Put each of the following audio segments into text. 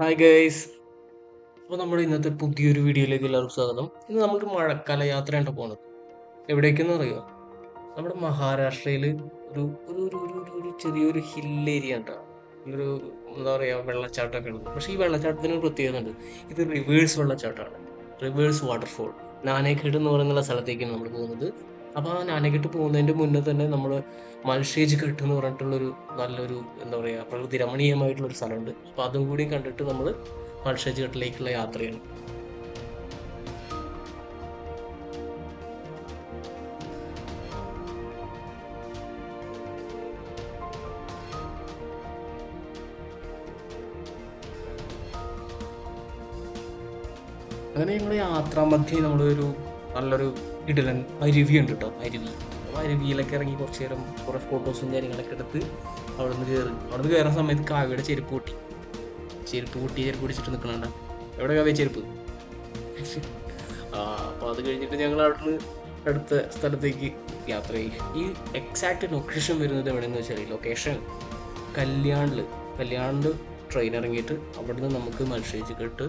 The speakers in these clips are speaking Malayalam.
ഹായ് ഗൈസ് അപ്പോൾ നമ്മുടെ ഇന്നത്തെ പുതിയൊരു വീഡിയോയിലേക്ക് എല്ലാവർക്കും സ്വാഗതം. ഇന്ന് നമുക്ക് മഴക്കാല യാത്രയാണ് പോകുന്നത് എവിടേക്കെന്ന് അറിയുമോ നമ്മുടെ മഹാരാഷ്ട്രയിൽ ഒരു ഒരു ഒരു ഒരു ഒരു ചെറിയൊരു ഹിൽ ഏരിയ ഉണ്ട് ഒരു എന്താ പറയുക വെള്ളച്ചാട്ടമൊക്കെ ഉണ്ട്. പക്ഷേ ഈ വെള്ളച്ചാട്ടത്തിന് ഒരു പ്രത്യേകത ഉണ്ട്. ഇത് റിവേഴ്സ് വെള്ളച്ചാട്ടമാണ്. റിവേഴ്സ് വാട്ടർഫോൾ നാനേഖേഡ് എന്ന് പറയുന്ന സ്ഥലത്തേക്കാണ് നമ്മൾ പോകുന്നത്. അപ്പോൾ ആ നാനേഘട്ട് പോകുന്നതിന്റെ മുന്നേ തന്നെ നമ്മൾ മൽഷേജ് കെട്ട് എന്ന് പറഞ്ഞിട്ടുള്ളൊരു നല്ലൊരു എന്താ പറയുക പ്രകൃതി രമണീയമായിട്ടുള്ളൊരു സ്ഥലമുണ്ട്. അപ്പോൾ അതും കൂടി കണ്ടിട്ട് നമ്മൾ മൽഷേജ് ഘട്ടിലേക്കുള്ള യാത്രയാണ്. അങ്ങനെ ഞങ്ങൾ യാത്രാമധ്യേ നമ്മളൊരു നല്ലൊരു ഇടലൻ അരുവി ഉണ്ട് കേട്ടോ അരുവി അപ്പോൾ അരുവിയിലൊക്കെ ഇറങ്ങി കുറച്ച് നേരം കുറേ ഫോട്ടോസും കാര്യങ്ങളൊക്കെ എടുത്ത് അവിടെ നിന്ന് കയറി അവിടെ നിന്ന് കയറുന്ന സമയത്ത് കാവ്യയുടെ ചെരുപ്പ് പൊട്ടി. ചെരുപ്പ് പൊട്ടി ചെരുപ്പ് പിടിച്ചിട്ട് നിൽക്കണണ്ട എവിടെ കാവ്യ ചെരുപ്പ്? ആ അപ്പോൾ അത് കഴിഞ്ഞിട്ട് ഞങ്ങൾ അവിടെ നിന്ന് അടുത്ത സ്ഥലത്തേക്ക് യാത്ര ചെയ്യും. ഈ എക്സാക്ട് ലൊക്കേഷൻ വരുന്നത് എവിടെയെന്ന് വെച്ചാൽ ലൊക്കേഷൻ കല്യാണിൽ കല്യാണിൽ ട്രെയിൻ ഇറങ്ങിയിട്ട് അവിടുന്ന് നമുക്ക് മത്സരിച്ചിട്ട്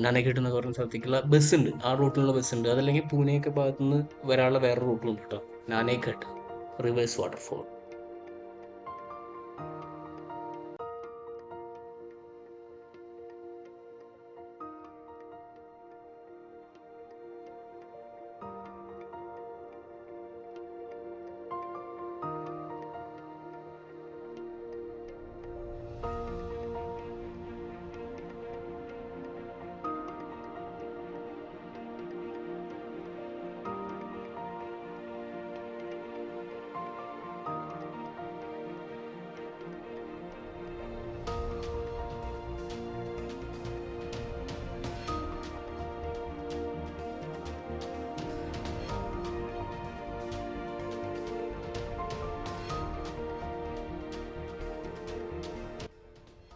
നനഘട്ട് എന്ന് പറയുന്ന സ്ഥലത്തേക്കുള്ള ബസ് ഉണ്ട് ആ റൂട്ടിലുള്ള ബസ് ഉണ്ട് അതല്ലെങ്കിൽ പൂനെയൊക്കെ ഭാഗത്തുനിന്ന് വരാനുള്ള വേറെ റൂട്ടും ഉണ്ട് കേട്ടോ. നാനേഘട്ട് റിവേഴ്സ് വാട്ടർഫോൾ.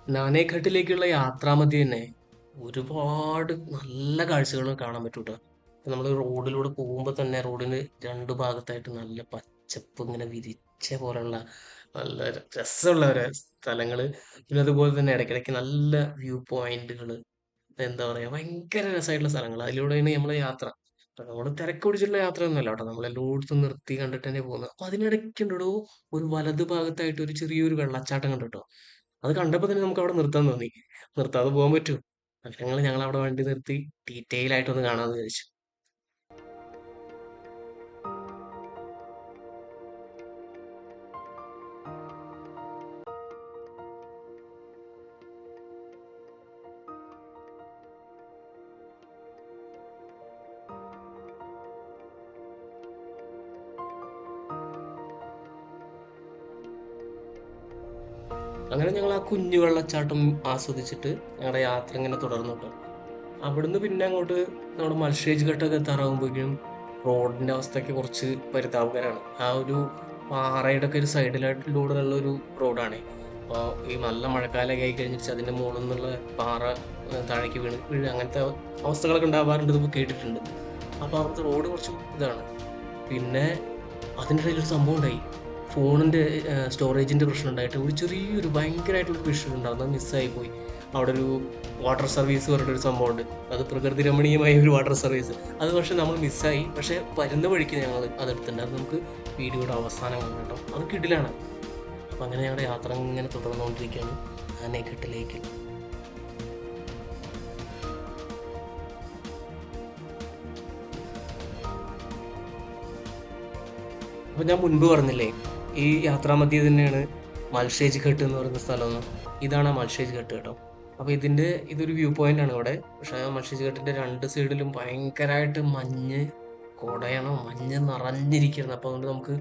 നാനേഘട്ടിലേക്കുള്ള യാത്രാമധ്യേ തന്നെ ഒരുപാട് നല്ല കാഴ്ചകൾ കാണാൻ പറ്റും കേട്ടോ നമ്മൾ റോഡിലൂടെ പോകുമ്പോൾ തന്നെ റോഡിന് രണ്ട് ഭാഗത്തായിട്ട് നല്ല പച്ചപ്പ് ഇങ്ങനെ വിരിച്ച പോലെയുള്ള നല്ല രസമുള്ള ഒരു സ്ഥലങ്ങൾ പിന്നെ അതുപോലെ തന്നെ ഇടയ്ക്കിടയ്ക്ക് നല്ല വ്യൂ പോയിന്റുകൾ എന്താ പറയുക ഭയങ്കര രസമായിട്ടുള്ള സ്ഥലങ്ങൾ അതിലൂടെയാണ് നമ്മൾ യാത്ര. നമ്മൾ തിരക്ക് പിടിച്ചിട്ടുള്ള യാത്രയൊന്നുമല്ല കേട്ടോ. നമ്മൾ എല്ലായിടത്തും നിർത്തി കണ്ടിട്ട് തന്നെ പോകുന്നത്. അപ്പൊ അതിനിടയ്ക്കുണ്ടോ ഒരു വലത് ഭാഗത്തായിട്ട് ഒരു ചെറിയൊരു വെള്ളച്ചാട്ടം കണ്ടു കേട്ടോ അത് കണ്ടപ്പോൾ തന്നെ നമുക്ക് അവിടെ നിർത്താൻ തോന്നി. നിർത്താതെ പോകാൻ പറ്റുമോ ഞങ്ങൾ ഞങ്ങൾ അവിടെ വണ്ടി നിർത്തി ഡീറ്റെയിൽ ആയിട്ടൊന്ന് കാണാമെന്ന് വിചാരിച്ചു. അങ്ങനെ ഞങ്ങൾ ആ കുഞ്ഞു വെള്ളച്ചാട്ടം ആസ്വദിച്ചിട്ട് ഞങ്ങളുടെ യാത്ര ഇങ്ങനെ തുടർന്നു കേട്ടോ. അവിടുന്ന് പിന്നെ അങ്ങോട്ട് നമ്മുടെ മൽഷേജ് ഘട്ടമൊക്കെ എത്താറാകുമ്പോഴേക്കും റോഡിന്റെ അവസ്ഥയൊക്കെ കുറച്ച് പരിതാപകരമാണ്. ആ ഒരു പാറയുടെ ഒക്കെ ഒരു സൈഡിലായിട്ടുള്ള ഒരു റോഡാണ്. അപ്പോൾ ഈ നല്ല മഴക്കാലമൊക്കെ ആയി കഴിഞ്ഞിട്ട് അതിന്റെ മുകളിൽ നിന്നുള്ള പാറ താഴേക്ക് വീണ് വീഴ് അങ്ങനത്തെ അവസ്ഥകളൊക്കെ ഉണ്ടാവാറുണ്ട് ഇത് കേട്ടിട്ടുണ്ട്. അപ്പോൾ അവിടുത്തെ റോഡ് കുറച്ച് ഇതാണ്. പിന്നെ അതിന്റെ ഇടയിൽ ഒരു സംഭവം ഉണ്ടായി. ഫോണിന്റെ സ്റ്റോറേജിന്റെ പ്രശ്നം ഉണ്ടായിട്ട് ഒരു ചെറിയൊരു ഭയങ്കരമായിട്ടുള്ള ഇഷ്യൂ ഉണ്ടാകും അത് മിസ്സായി പോയി. അവിടെ ഒരു വാട്ടർ സർവീസ് പറഞ്ഞിട്ടൊരു സംഭവമുണ്ട് അത് പ്രകൃതി രമണീയമായ ഒരു വാട്ടർ സർവീസ് അത് പക്ഷെ നമ്മൾ മിസ്സായി പക്ഷേ വരുന്ന വഴിക്ക് ഞങ്ങൾ അതെടുത്തിട്ടുണ്ട്. അത് നമുക്ക് വീഡിയോയുടെ അവസാനം കണ്ടോ അത് കിടിലാണ്. അപ്പം അങ്ങനെ ഞങ്ങളുടെ യാത്ര ഇങ്ങനെ തുടർന്നുകൊണ്ടിരിക്കുകയാണ്. ആനേഘട്ടിലേക്ക് അപ്പം ഞാൻ മുൻപ് പറഞ്ഞില്ലേ ഈ യാത്രാമധ്യേ തന്നെയാണ് മൽഷേജ് ഘട്ട് എന്ന് പറയുന്ന സ്ഥലമൊന്നും ഇതാണ് ആ മൽഷേജ് ഘട്ട് കേട്ടോ. അപ്പോൾ ഇതിന്റെ ഇതൊരു വ്യൂ പോയിന്റ് ആണ് ഇവിടെ. പക്ഷേ മൽഷേജ് ഘട്ടിന്റെ രണ്ട് സൈഡിലും ഭയങ്കരമായിട്ട് മഞ്ഞ് കോടയാണോ. മഞ്ഞ് നിറഞ്ഞിരിക്കുന്നത് അപ്പോൾ അതുകൊണ്ട് നമുക്ക്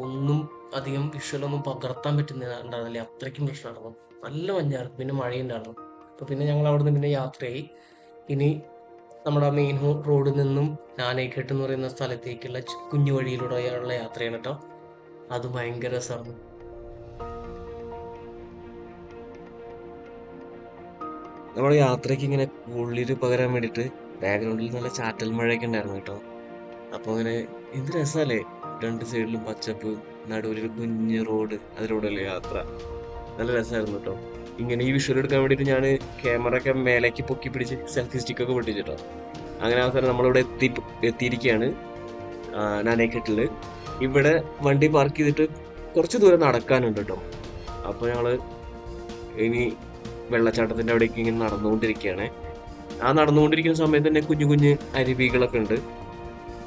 ഒന്നും അധികം വിഷ്വലൊന്നും പകർത്താൻ പറ്റുന്നുണ്ടായിരുന്നില്ല അത്രയ്ക്കും പ്രശ്നമായിരുന്നു. നല്ല മഞ്ഞായിരുന്നു. പിന്നെ മഴയുണ്ടായിരുന്നു. അപ്പോൾ പിന്നെ ഞങ്ങൾ അവിടെ നിന്ന് പിന്നെ യാത്രയായി. ഇനി നമ്മുടെ മെയിൻ റോഡിൽ നിന്നും നാനേഘട്ട് എന്ന് പറയുന്ന സ്ഥലത്തേക്കുള്ള കുഞ്ഞു വഴിയിലൂടെയുള്ള യാത്രയാണ് കേട്ടോ. അത് ഭയങ്കര രസമാണ് നമ്മുടെ യാത്രയ്ക്ക് ഇങ്ങനെ കുളിര് പകരാൻ വേണ്ടിയിട്ട് ബാക്ക്ഗ്രൗണ്ടിൽ നല്ല ചാറ്റൽ മഴയൊക്കെ ഉണ്ടായിരുന്നു കേട്ടോ. അപ്പൊ അങ്ങനെ എന്ത് രസമല്ലേ രണ്ട് സൈഡിലും പച്ചപ്പ് നടുവിലൊരു കുഞ്ഞ് റോഡ് അതിലൂടെയല്ലേ യാത്ര. നല്ല രസമായിരുന്നു കേട്ടോ. ഇങ്ങനെ ഈ വിഷ്വൽ എടുക്കാൻ വേണ്ടിയിട്ട് ഞാൻ ക്യാമറ ഒക്കെ മേലേക്ക് പൊക്കി പിടിച്ച് സെൽഫി സ്റ്റിക്കൊക്കെ പൊട്ടിച്ചിട്ടോ അങ്ങനെ അവസാനം നമ്മളിവിടെ എത്തി എത്തിയിരിക്കുകയാണ്. നാനേക്കെട്ടിൽ ഇവിടെ വണ്ടി പാർക്ക് ചെയ്തിട്ട് കുറച്ച് ദൂരം നടക്കാനുണ്ട് കേട്ടോ അപ്പോൾ ഞങ്ങൾ ഇനി വെള്ളച്ചാട്ടത്തിന്റെ അവിടേക്ക് ഇങ്ങനെ നടന്നുകൊണ്ടിരിക്കുകയാണ്. ആ നടന്നുകൊണ്ടിരിക്കുന്ന സമയത്ത് തന്നെ കുഞ്ഞു കുഞ്ഞ് അരുവികളൊക്കെ ഉണ്ട്.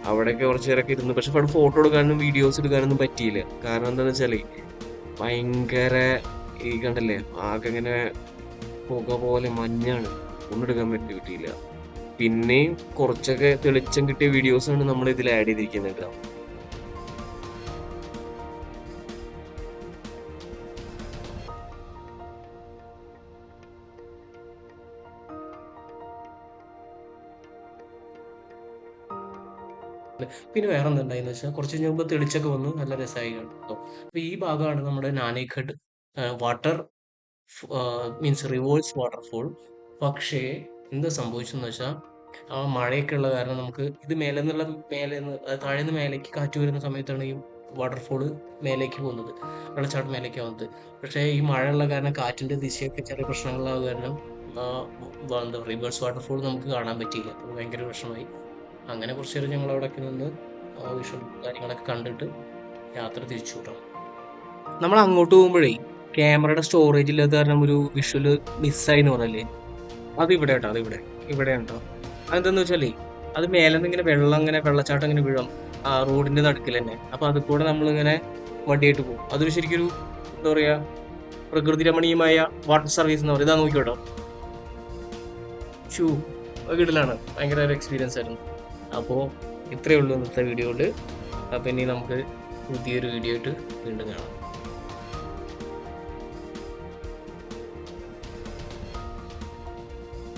അവിടെയൊക്കെ കുറച്ച് നേരമൊക്കെ ഇരുന്നു. പക്ഷെ അവിടെ ഫോട്ടോ എടുക്കാനും വീഡിയോസ് എടുക്കാനൊന്നും പറ്റിയില്ല. കാരണം എന്താണെന്ന് വെച്ചാൽ ഭയങ്കര ഈ കണ്ടല്ലേ ആകെ ഇങ്ങനെ പുക പോലെ മഞ്ഞാണ്. ഒന്നും എടുക്കാൻ പറ്റി കിട്ടിയില്ല. പിന്നെയും കുറച്ചൊക്കെ തെളിച്ചം കിട്ടിയ വീഡിയോസാണ് നമ്മൾ ഇതിൽ ആഡ് ചെയ്തിരിക്കുന്നത് പിന്നെ വേറെ എന്തുണ്ടായെന്ന് വെച്ചാൽ കുറച്ച് മുമ്പ് തെളിച്ചൊക്കെ വന്നു നല്ല രസമായി കേട്ടോ അപ്പൊ ഈ ഭാഗമാണ് നമ്മുടെ Naneghat water means reverse waterfall പക്ഷേ എന്താ സംഭവിച്ചെന്ന് വെച്ചാൽ ആ മഴയൊക്കെ ഉള്ള കാരണം നമുക്ക് ഇത് മേലെ നിന്നുള്ള മേലെ നിന്ന് താഴെ നിന്ന് മേലേക്ക് കാറ്റ് വരുന്ന സമയത്താണ് ഈ വാട്ടർഫോൾ മേലേക്ക് പോകുന്നത്. വെള്ളച്ചാട്ടം മേലേക്ക് പോകുന്നത് പക്ഷേ ഈ മഴയുള്ള കാരണം കാറ്റിന്റെ ദിശയൊക്കെ ചെറിയ പ്രശ്നങ്ങളാവുക കാരണം എന്താ റിവേഴ്സ് വാട്ടർഫോൾ നമുക്ക് കാണാൻ പറ്റിയില്ല. അപ്പോൾ ഭയങ്കര പ്രശ്നമായി അങ്ങനെ കുറച്ച് നേരം ഞങ്ങൾ അവിടെയൊക്കെ നിന്ന് വിഷ്വൽ കാര്യങ്ങളൊക്കെ കണ്ടിട്ട് യാത്ര തിരിച്ചു വിടാം നമ്മൾ അങ്ങോട്ട് പോകുമ്പോഴേ ക്യാമറയുടെ സ്റ്റോറേജ് ഇല്ലാത്ത കാരണം ഒരു വിഷ്വൽ മിസ്സായി എന്ന് പറഞ്ഞല്ലേ? അത് ഇവിടെ കേട്ടോ അത് ഇവിടെ ഇവിടെ ഉണ്ടോ? അതെന്താന്ന് വെച്ചാലേ അത് മേലെ നിന്ന് ഇങ്ങനെ വെള്ളം ഇങ്ങനെ വെള്ളച്ചാട്ടം ഇങ്ങനെ വീഴും. ആ റോഡിന്റെ നടുക്കിൽ തന്നെ. അപ്പൊ അത് കൂടെ നമ്മളിങ്ങനെ വണ്ടിയായിട്ട് പോകും. അതൊരു ശരിക്കൊരു എന്താ പറയാ പ്രകൃതി രമണീയമായ വാട്ടർ സർവീസ് എന്ന് പറയുന്നത് ഇതാ നോക്കിയോട്ടോ ഷൂ വീട്ടിലാണ് ഭയങ്കര ഒരു എക്സ്പീരിയൻസ് ആയിരുന്നു. അപ്പോൾ ഇത്രയേ ഉള്ളൂ ഇന്നത്തെ വീഡിയോയിൽ അപ്പോൾ ഇനി നമുക്ക് പുതിയൊരു വീഡിയോ ആയിട്ട് വീണ്ടും കാണാം.